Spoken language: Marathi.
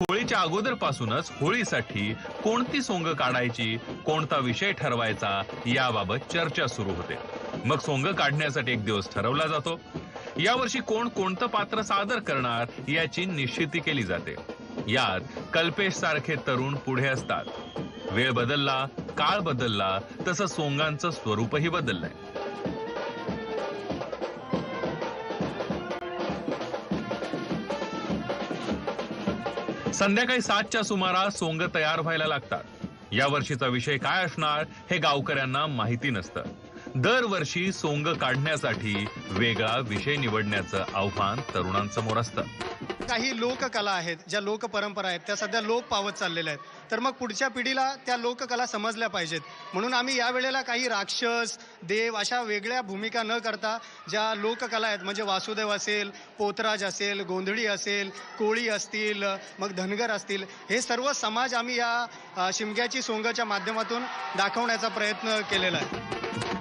होळीच्या अगोदरपासूनच होळीसाठी कोणती सोंग काढायची कोणता विषय ठरवायचा याबाबत चर्चा सुरू होते. मग सोंग काढण्यासाठी एक दिवस ठरवला जातो. यावर्षी कोण कोणतं पात्र सादर करणार याची निश्चिती केली जाते. यात कल्पेश सारखे तरुण पुढे असतात. वेळ बदलला काळ बदलला तसं सोंगांचं स्वरूपही बदललंय. संध्याकाळी सातच्या सुमारास सोंग तयार व्हायला लागतात. या वर्षीचा विषय काय असणार हे गावकऱ्यांना माहिती नसतं. दरवर्षी सोंग काढण्यासाठी वेगळा विषय निवडण्याचं आव्हान तरुणांसमोर असतं. काही लोककला आहेत ज्या लोकपरंपरा आहेत त्या सध्या लोप पावत चाललेल्या आहेत. तर मग पुढच्या पिढीला त्या लोककला समजल्या पाहिजेत. म्हणून आम्ही यावेळेला काही राक्षस देव अशा वेगळ्या भूमिका न करता ज्या लोककला आहेत म्हणजे वासुदेव असेल पोतराज असेल गोंधळी असेल कोळी असतील मग धनगर असतील हे सर्व समाज आम्ही या शिमग्याची सोंगाच्या माध्यमातून दाखवण्याचा प्रयत्न केलेला आहे.